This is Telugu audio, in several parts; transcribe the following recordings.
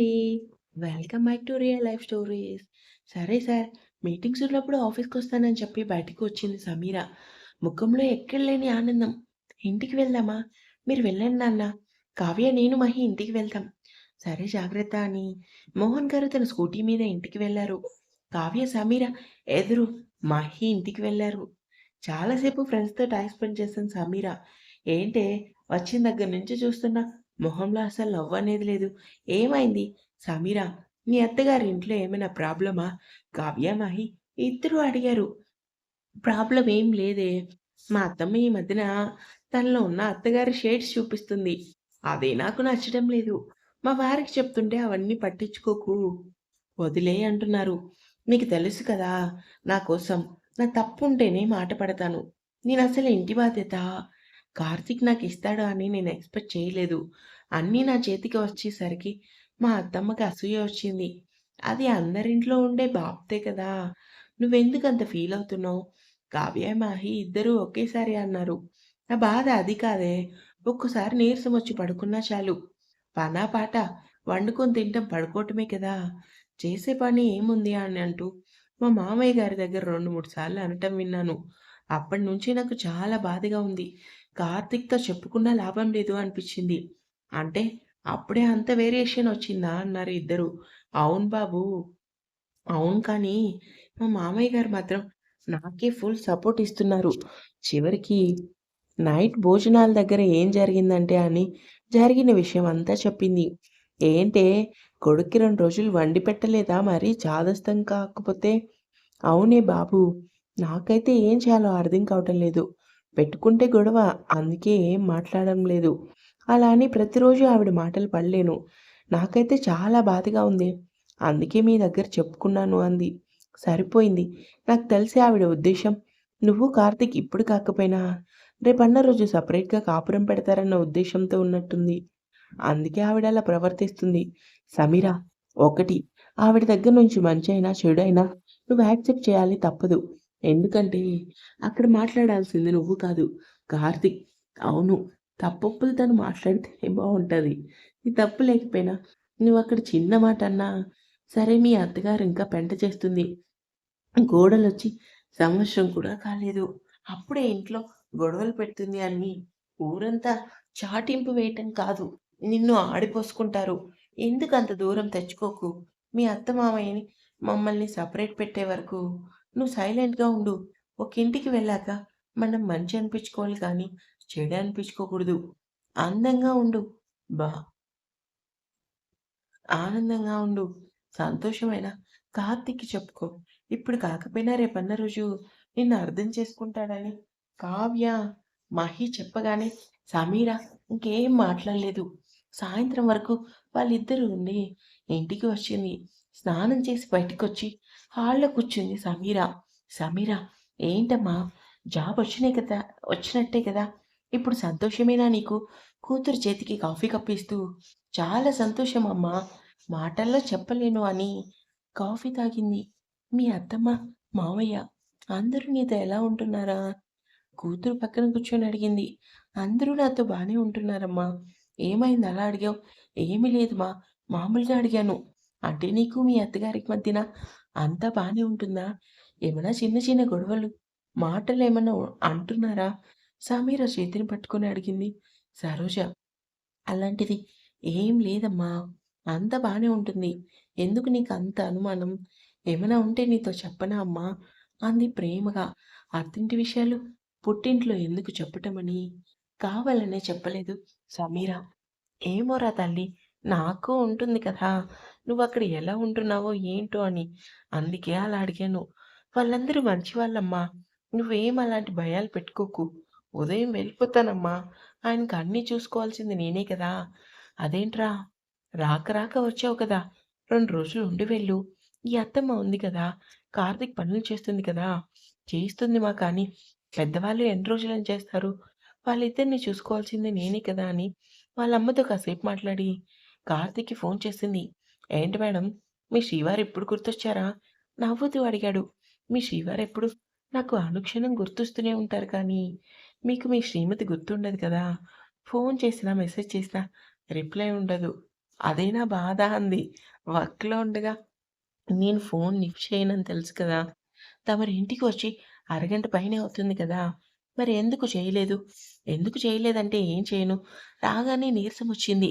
అండి. Welcome back to real life stories. సరే సార్, మీటింగ్స్ ఉన్నప్పుడు ఆఫీస్కి వస్తానని చెప్పి బయటికి వచ్చింది సమీర. ముఖంలో ఎక్కడలేని ఆనందం. ఇంటికి వెళ్దామా? మీరు వెళ్ళండి నాన్న. కావ్య, నేను, మహి ఇంటికి వెళ్తాం. సరే జాగ్రత్త అని మోహన్ గారు తన స్కూటీ మీద ఇంటికి వెళ్ళారు కావ్య, సమీర ఎదురు మహి ఇంటికి వెళ్ళారు చాలాసేపు ఫ్రెండ్స్‌తో టైం స్పెండ్ చేసిన సమీర, ఏంటే వచ్చిన దగ్గర నుంచి చూస్తున్నా మొహంలో అసలు నవ్వనేది లేదు. ఏమైంది? సమీరా మీ అత్తగారి ఇంట్లో ఏమైనా ప్రాబ్లమా? కావ్య, మహి ఇద్దరూ అడిగారు. ప్రాబ్లం ఏం లేదే. మా అత్తమ్మ ఈ మధ్యన తనలో ఉన్న అత్తగారి షేడ్స్ చూపిస్తుంది. అదే నాకు నచ్చడం లేదు. మా వారికి చెప్తుంటే అవన్నీ పట్టించుకోకు. వదిలే అంటున్నారు. మీకు తెలుసు కదా! నా కోసం నా తప్పుంటేనే మాట పడతాను. అసలు ఇంటి బాధ్యత కార్తీక్ నాకిస్తాడు అని నేను ఎక్స్‌పెక్ట్ చేయలేదు. అన్నీ నా చేతికి వచ్చేసరికి మా అత్తమ్మకి అసూయ వచ్చింది. అది అందరింట్లో ఉండే బాప్తే కదా! నువ్వెందుకు అంత ఫీల్ అవుతున్నావు కావ్య, మాహి ఇద్దరూ ఒకేసారి అన్నారు. నా బాధ అది కాదే. ఒక్కసారి నీరసం వచ్చి పడుకున్నా చాలు. పనా పాట వండుకొని తింటాం పడుకోవటమే కదా! చేసే పని ఏముంది అని అంటూ మా మామయ్య గారి దగ్గర 2, 3 సార్లు అనటం విన్నాను. అప్పటినుంచి నాకు చాలా బాధగా ఉంది. కార్తీక్‌తో చెప్పుకున్న లాభం లేదు అనిపించింది అంటే అప్పుడే అంత వేరియేషన్ వచ్చిందా? అన్నారు ఇద్దరు అవును బాబూ! అవును కానీ మా మామయ్య గారు మాత్రం నాకే ఫుల్ సపోర్ట్ ఇస్తున్నారు. చివరికి నైట్ భోజనాల దగ్గర ఏం జరిగిందంటే అని జరిగిన విషయం అంతా చెప్పింది. ఏంటే కొడుక్కి రెండు రోజులు వండి పెట్టలేదా మరి చాదస్తం కాకపోతే? అవునే బాబు నాకైతే ఏం చేయాలో అర్థం కావటం లేదు. పెట్టుకుంటే గొడవ. అందుకే ఏం మాట్లాడడం లేదు. అలా అని ప్రతిరోజు ఆవిడ మాటలు పడలేను. నాకైతే చాలా బాధగా ఉంది. అందుకే మీ దగ్గర చెప్పుకున్నాను అంది. సరిపోయింది. నాకు తెలిసి ఆవిడ ఉద్దేశం నువ్వు, కార్తిక్ ఇప్పుడు కాకపోయినా రేపన్న రోజు సపరేట్గా కాపురం పెడతారన్న ఉద్దేశంతో ఉన్నట్టుంది. అందుకే ఆవిడ అలా ప్రవర్తిస్తుంది. సమీర, ఒకటి ఆవిడ దగ్గర నుంచి మంచి అయినా చెడు చెడైనా నువ్వు యాక్సెప్ట్ చేయాలి తప్పదు. ఎందుకంటే అక్కడ మాట్లాడాల్సింది నువ్వు కాదు, కార్తిక్ అవును. తప్పొప్పులు తను మాట్లాడితే బాగుంటుంది నీ తప్పు లేకపోయినా నువ్వు అక్కడ చిన్న మాట అన్నా సరే మీ అత్తగారు ఇంకా పెంట చేస్తుంది. గోడలు వచ్చి సంవత్సరం కూడా కాలేదు. అప్పుడే ఇంట్లో గొడవలు పెడుతుంది అని ఊరంతా చాటింపు వేయటం కాదు. నిన్ను ఆడిపోసుకుంటారు. ఎందుకంత దూరం తెచ్చుకోకు. మీ అత్త మామయ్యని మమ్మల్ని సపరేట్ పెట్టే వరకు నువ్వు సైలెంట్‌గా ఉండు. ఒక ఇంటికి వెళ్ళాక మనం మంచి అనిపించుకోవాలి కానీ చెడు అనిపించుకోకూడదు. అందంగా ఉండు. బా ఆనందంగా ఉండు. సంతోషమైనా కార్తీక్‌కి చెప్పుకో. ఇప్పుడు కాకపోయినా రేపన్న రోజు నిన్ను అర్థం చేసుకుంటాడని కావ్య, మహి చెప్పగానే సమీర ఇంకేం మాట్లాడలేదు. సాయంత్రం వరకు వాళ్ళిద్దరూ ఉండి ఇంటికి వచ్చింది. స్నానం చేసి బయటికొచ్చి హాల్‌లో కూర్చుంది సమీర. సమీర, ఏంటమ్మా జాబ్ వచ్చినాయి కదా వచ్చినట్టే కదా! ఇప్పుడు సంతోషమేనా నీకు? కూతురు చేతికి కాఫీ కప్పిస్తూ చాలా సంతోషం అమ్మా! మాటల్లో చెప్పలేను అని కాఫీ తాగింది. మీ అత్తమ్మ, మావయ్య అందరూ నీతో ఎలా ఉంటున్నారా? కూతురు పక్కన కూర్చొని అడిగింది. అందరూ నాతో బాగానే ఉంటున్నారమ్మా. ఏమైంది అలా అడిగావు? ఏమీ లేదు మా మామూలుగా అడిగాను. అంటే నీకు మీ అత్తగారికి మధ్యన అంతా బాగానే ఉంటుందా? ఏమైనా చిన్న చిన్న గొడవలు, మాటలు ఏమైనా అంటున్నారా? సమీర చేతిని పట్టుకొని అడిగింది సరోజ. అలాంటిది ఏం లేదమ్మా. అంత బాగానే ఉంటుంది. ఎందుకు నీకంత అనుమానం? ఏమైనా ఉంటే నీతో చెప్పనా అమ్మా? అంది ప్రేమగా. అత్తింటి విషయాలు పుట్టింట్లో ఎందుకు చెప్పటమని కావాలనే చెప్పలేదు సమీర. ఏమోరా తల్లి! నాకు ఉంటుంది కదా! నువ్వు అక్కడ ఎలా ఉంటున్నావో ఏంటో అని. అందుకే అలా అడిగాను. వాళ్ళందరూ మంచివాళ్ళమ్మా. నువ్వేం అలాంటి భయాలు పెట్టుకోకు. ఉదయం వెళ్ళిపోతానమ్మా. ఆయనకి అన్నీ చూసుకోవాల్సింది నేనే కదా! అదేంట్రా? రాక రాక వచ్చావు కదా! రెండు రోజులు ఉండి వెళ్ళు. ఈ అత్తమ్మ ఉంది కదా! కార్తీక్ పనులు చేస్తుంది కదా! చేస్తుందిమా కానీ పెద్దవాళ్ళు ఎన్ని రోజులని చేస్తారు? వాళ్ళిద్దరిని చూసుకోవాల్సింది నేనే కదా! అని వాళ్ళమ్మతో కాసేపు మాట్లాడి కార్తీక్‌కి ఫోన్ చేసింది. ఏంటి మేడం మీ శ్రీవారు ఎప్పుడు గుర్తొచ్చారా? నవ్వుతూ అడిగాడు. మీ శ్రీవారెప్పుడు నాకు అనుక్షణం గుర్తొస్తూనే ఉంటారు కానీ మీకు మీ శ్రీమతి గుర్తుండదు కదా! ఫోన్ చేసినా, మెసేజ్ చేసినా రిప్లై ఉండదు. అదే నా బాధ అంది. వర్క్‌లో ఉండగా నేను ఫోన్ లిఫ్ట్ చేయనని తెలుసు కదా! తమరి ఇంటికి వచ్చి అరగంట పైనే అవుతుంది కదా! మరి ఎందుకు చేయలేదు? ఎందుకు చేయలేదంటే ఏం చేయను? రాగానే నీరసం వచ్చింది.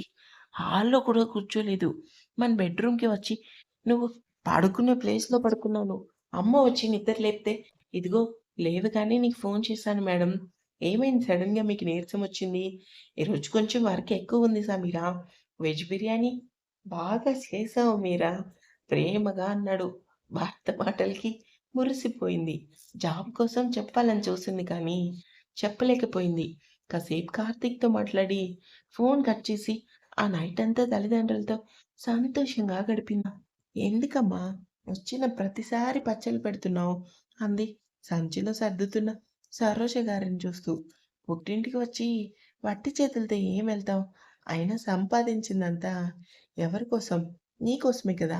హాల్‌లో కూడా కూర్చోలేదు. మన బెడ్‌రూమ్‌కి వచ్చి నువ్వు పడుకునే ప్లేస్‌లో పడుకున్నాను. అమ్మ వచ్చి నిద్ర లేపితే, ఇదిగో లేవగానే నీకు ఫోన్ చేశాను మేడం. ఏమైంది సడన్గా మీకు నీరసం వచ్చింది? ఈరోజు కొంచెం వర్క్ ఎక్కువుంది సమీరా. వెజ్ బిర్యానీ బాగా చేసావు మీరా ప్రేమగా అన్నాడు. భర్త మాటలకి మురిసిపోయింది. జాబ్ కోసం చెప్పాలని చూసింది కానీ చెప్పలేకపోయింది. కాసేపు కార్తీక్‌తో మాట్లాడి ఫోన్ కట్ చేసి ఆ నైట్ అంతా తల్లిదండ్రులతో సంతోషంగా గడిపింది. ఎందుకమ్మా వచ్చిన ప్రతిసారి పచ్చలు పెడుతున్నావు? అంది సంచిలో సర్దుతున్నా సరోజ గారిని చూస్తూ. పుట్టింటికి వచ్చి వట్టి చేతులతో ఏం వెళ్తావు అయినా సంపాదించిందంతా ఎవరికోసం నీకోసమే కదా!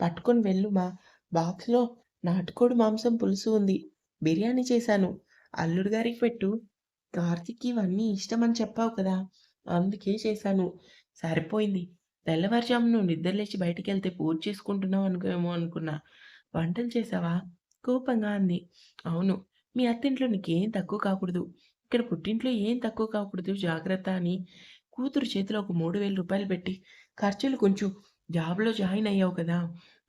పట్టుకొని వెళ్ళుమా. బాక్స్‌లో నాటుకోడి మాంసం పులుసు ఉంది. బిర్యానీ చేశాను. అల్లుడు గారికి పెట్టు. కార్తిక్కి ఇవన్నీ ఇష్టమని చెప్పావు కదా! అందుకే చేశాను. సరిపోయింది. తెల్లవారుజామును నువ్వు నిద్రలేచి బయటికెళ్తే పూజ చేసుకుంటున్నావు అనుకోమో అనుకున్నా. వంటలు చేశావా? కోపంగా అంది. అవును. మీ అత్తింట్లో నీకేం తక్కువ కాకూడదు. ఇక్కడ పుట్టింట్లో ఏం తక్కువ కాకూడదు జాగ్రత్త అని కూతురు చేతిలో ఒక మూడు వేల రూపాయలు పెట్టి ఖర్చులు కొంచెం జాబ్‌లో జాయిన్ అయ్యావు కదా!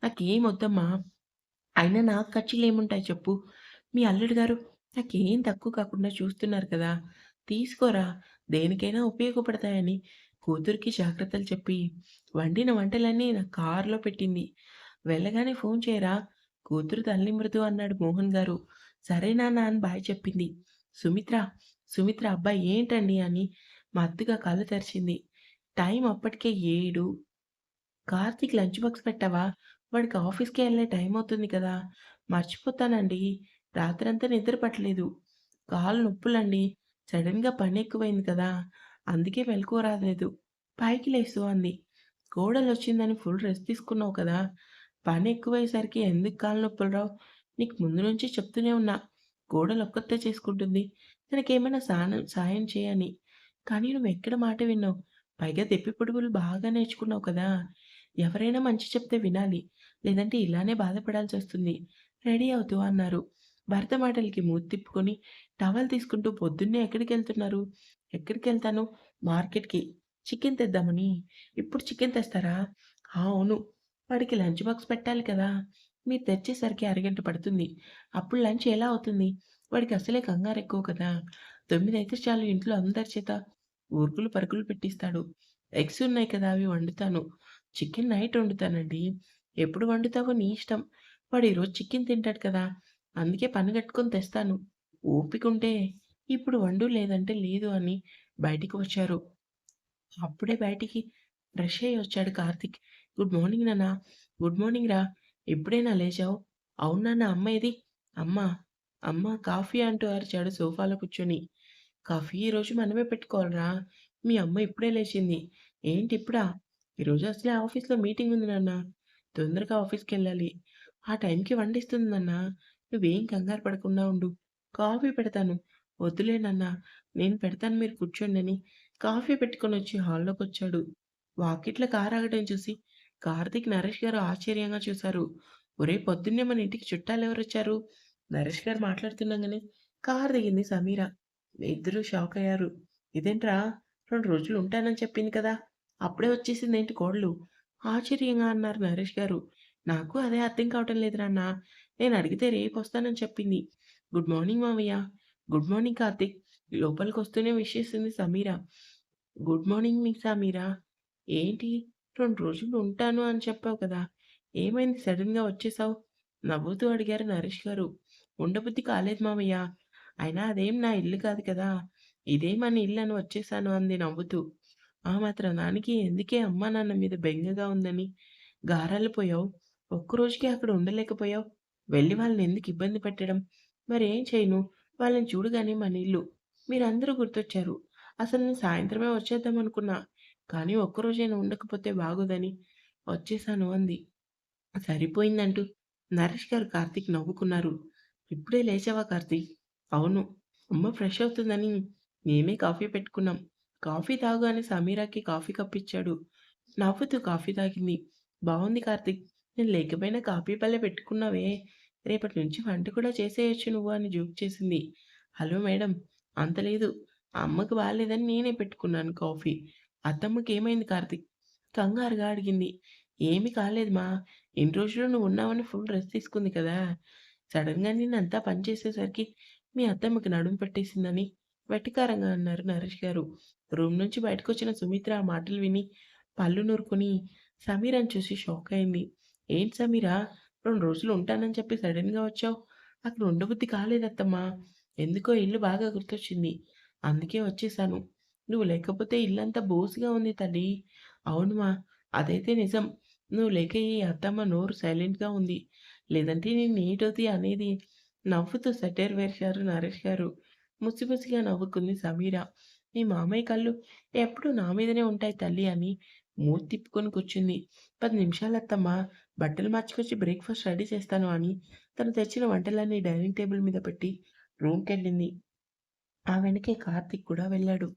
నాకేం వద్దమ్మా. అయినా నాకు ఖర్చులు ఏముంటాయి చెప్పు? మీ అల్లుడు గారు నాకేం తక్కువ కాకుండా చూస్తున్నారు కదా! తీసుకోరా దేనికైనా ఉపయోగపడతాయని కూతురికి జాగ్రత్తలు చెప్పి వండిన వంటలన్నీ నా కారులో పెట్టింది. వెళ్ళగానే ఫోన్ చేయరా కూతురు తలనిమురుతూ అన్నాడు మోహన్ గారు. సరే నాన్న అని బాయ్ చెప్పింది. సుమిత్ర, సుమిత్ర అబ్బాయి ఏంటండి అని మత్తుగా కళ్ళు తెరిచింది. టైం అప్పటికే ఏడు కార్తీక్ లంచ్ బాక్స్ పెట్టావా? వాడికి ఆఫీస్‌కి వెళ్ళే టైం అవుతుంది కదా! మర్చిపోతానండి. రాత్రంతా నిద్ర పట్టలేదు. కాలు నొప్పులండి. సడన్గా పని ఎక్కువైంది కదా! అందుకే మెలకువ రాలేదు. పైకి లేసు అంది. గోడలు వచ్చిందని ఫుల్ రెస్ట్ తీసుకున్నావు కదా! పని ఎక్కువయ్యేసరికి ఎందుకు కాలు నొప్పులు రావు? నీకు ముందు నుంచి చెప్తూనే ఉన్నా. కోడలొక్కతే చేసుకుంటుంది. తనకేమైనా సానం సాయం చేయని కానీ నువ్వు ఎక్కడ మాట విన్నావు? పైగా తెప్పి పొడుగులు బాగా నేర్చుకున్నావు కదా! ఎవరైనా మంచి చెప్తే వినాలి. లేదంటే ఇలానే బాధపడాల్సి వస్తుంది రెడీ అవుతూ అన్నారు. భర్త మాటలకి మూతి తిప్పుకొని టవల్ తీసుకుంటూ పొద్దున్నే ఎక్కడికి వెళ్తున్నారు ఎక్కడికి వెళ్తాను మార్కెట్‌కి. చికెన్ తెద్దామని. ఇప్పుడు చికెన్ తెస్తారా? అవును. వాడికి లంచ్ బాక్స్ పెట్టాలి కదా! మీరు తెచ్చేసరికి అరగంట పడుతుంది. అప్పుడు లంచ్ ఎలా అవుతుంది? వాడికి అసలే కంగారు ఎక్కువ కదా! తొమ్మిది అయితే చాలు ఇంట్లో అందరి చేత ఊరుకులు పరుగులు పెట్టిస్తాడు. ఎగ్స్ ఉన్నాయి కదా! అవి వండుతాను. చికెన్ నైట్ వండుతానండి. ఎప్పుడు వండుతావో నీ ఇష్టం. వాడు ఈరోజు చికెన్ తింటాడు కదా! అందుకే పని కట్టుకొని తెస్తాను. ఓపికుంటే ఇప్పుడు వండు లేదంటే లేదు అని బయటికి వచ్చారు. అప్పుడే బయటికి ఫ్రెష్ అయ్యి వచ్చాడు కార్తిక్ గుడ్ మార్నింగ్ నాన్న. గుడ్ మార్నింగ్ రా. ఇప్పుడేనా లేచావు? అవునా అమ్మ ఇది అమ్మ, అమ్మ కాఫీ అంటూ అరిచాడు సోఫాలో కూర్చొని. కాఫీ ఈరోజు మనమే పెట్టుకోవాలిరా. మీ అమ్మ ఇప్పుడే లేచింది. ఏంటి ఇప్పుడా? ఈరోజు అసలే ఆఫీస్‌లో మీటింగ్ ఉంది నాన్న. తొందరగా ఆఫీస్కి వెళ్ళాలి ఆ టైంకి వండిస్తుంది నాన్న. నువ్వేం కంగారు పడకుండా ఉండు. కాఫీ పెడతాను. వద్దులే నాన్న. నేను పెడతాను మీరు కూర్చోండి అని కాఫీ వచ్చాడు వాకిట్ల వాకిట్లో ఆగడం చూసి కార్తిక్ నరేష్ గారు ఆశ్చర్యంగా చూశారు. ఒరే పొద్దున్నే మన ఇంటికి చుట్టాలు ఎవరొచ్చారు నరేష్ గారు మాట్లాడుతుండగానే కారు దిగింది సమీర. ఇద్దరూ షాకయ్యారు. ఇదేంట్రా రెండు రోజులు ఉంటానని చెప్పింది కదా! అప్పుడే వచ్చేసింది ఏంటి కోడలు? ఆశ్చర్యంగా అన్నారు నరేష్ గారు. నాకు అదే అర్థం కావటం లేదు అడిగితే రేపు వస్తానని చెప్పింది. గుడ్ మార్నింగ్ మామయ్య గుడ్ మార్నింగ్ కార్తీక్. లోపలికొస్తూనే విష్ చేసింది సమీర. గుడ్ మార్నింగ్ మీ సమీరా. ఏంటి రెండు రోజులు ఉంటాను అని చెప్పావు కదా! ఏమైంది సడన్గా వచ్చేసావు? నవ్వుతూ అడిగారు నరేష్ గారు. ఉండబుద్ధి కాలేదు మామయ్య అయినా అదేం నా ఇల్లు కాదు కదా! ఇదే మన అని వచ్చేసాను అంది నవ్వుతూ. ఆ మాత్రం దానికి ఎందుకే అమ్మా నాన్న మీద బెంగగా ఉందని గారాలపోయావు? ఒక్కరోజుకి అక్కడ ఉండలేకపోయావు? వెళ్ళి వాళ్ళని ఎందుకు ఇబ్బంది పెట్టడం? మరి ఏం చేయను? వాళ్ళని చూడగానే మన ఇల్లు. మీరందరూ గుర్తొచ్చారు. అసలు నేను సాయంత్రమే వచ్చేద్దాం అనుకున్నా కానీ ఒక్కరోజైనా ఉండకపోతే బాగోదని వచ్చేసాను అంది. సరిపోయిందంటూ నరేష్ గారు కార్తీక్ నవ్వుకున్నారు. ఇప్పుడే లేచావా కార్తీక్? అవును. అమ్మ ఫ్రెష్ అవుతుందని మేమే కాఫీ పెట్టుకున్నాం. కాఫీ తాగానే సమీరాకి కాఫీ కప్పిచ్చాడు నవ్వుతూ కాఫీ తాగింది. బాగుంది కార్తీక్. నేను లేకపోయినా కాఫీ పల్లె పెట్టుకున్నావే! రేపటి నుంచి వంట కూడా చేసేయొచ్చు నువ్వు అని జోక్ చేసింది. హలో మేడం అంత లేదు. అమ్మకి బాలేదని నేనే పెట్టుకున్నాను కాఫీ. అత్తమ్మకేమైంది కార్తిక్ కంగారుగా అడిగింది. ఏమి కాలేదు మా. ఇన్ని రోజులు నువ్వు ఉన్నావని ఫుల్ రెస్ట్ తీసుకుంది కదా! సడన్గా నేనంతా పని పనిచేసేసరికి మీ అత్తమ్మకి నడుము పట్టేసిందని వెట్టికారంగా అన్నారు నరేష్ గారు. రూమ్ నుంచి బయటకొచ్చిన సుమిత్ర ఆ మాటలు విని పళ్ళు నూరుకొని సమీరని చూసి షాక్ అయింది. ఏంటి సమీరా రెండు రోజులు ఉంటానని చెప్పి సడన్గా వచ్చావు. అక్కడ ఉండబుద్ధి కాలేదత్తమ్మా. ఎందుకో ఇల్లు బాగా గుర్తొచ్చింది. అందుకే వచ్చేసాను. నువ్వు లేకపోతే ఇల్లంతా బోసిగా ఉంది తల్లి. అవునుమా అదైతే నిజం. నువ్వు లేక ఈ అత్తమ్మ నోరు సైలెంట్‌గా ఉంది. లేదంటే నేను నిన్నేటోతి అనేది నవ్వుతూ సెటైర్ వేశారు నరేష్ గారు. ముసి ముసిగా నవ్వుకుంది సమీర. మీ మామయ్య కళ్ళు ఎప్పుడు నా మీదనే ఉంటాయి తల్లి అని మూతి తిప్పుకొని కూర్చుంది. 10 నిమిషాలత్తమ్మా. బట్టలు మార్చుకొచ్చి బ్రేక్‌ఫాస్ట్ రెడీ చేస్తాను అని తను తెచ్చిన వంటలన్నీ డైనింగ్ టేబుల్ మీద పెట్టి రూమ్కి వెళ్ళింది ఆ వెనకే కార్తిక్ కూడా వెళ్ళాడు.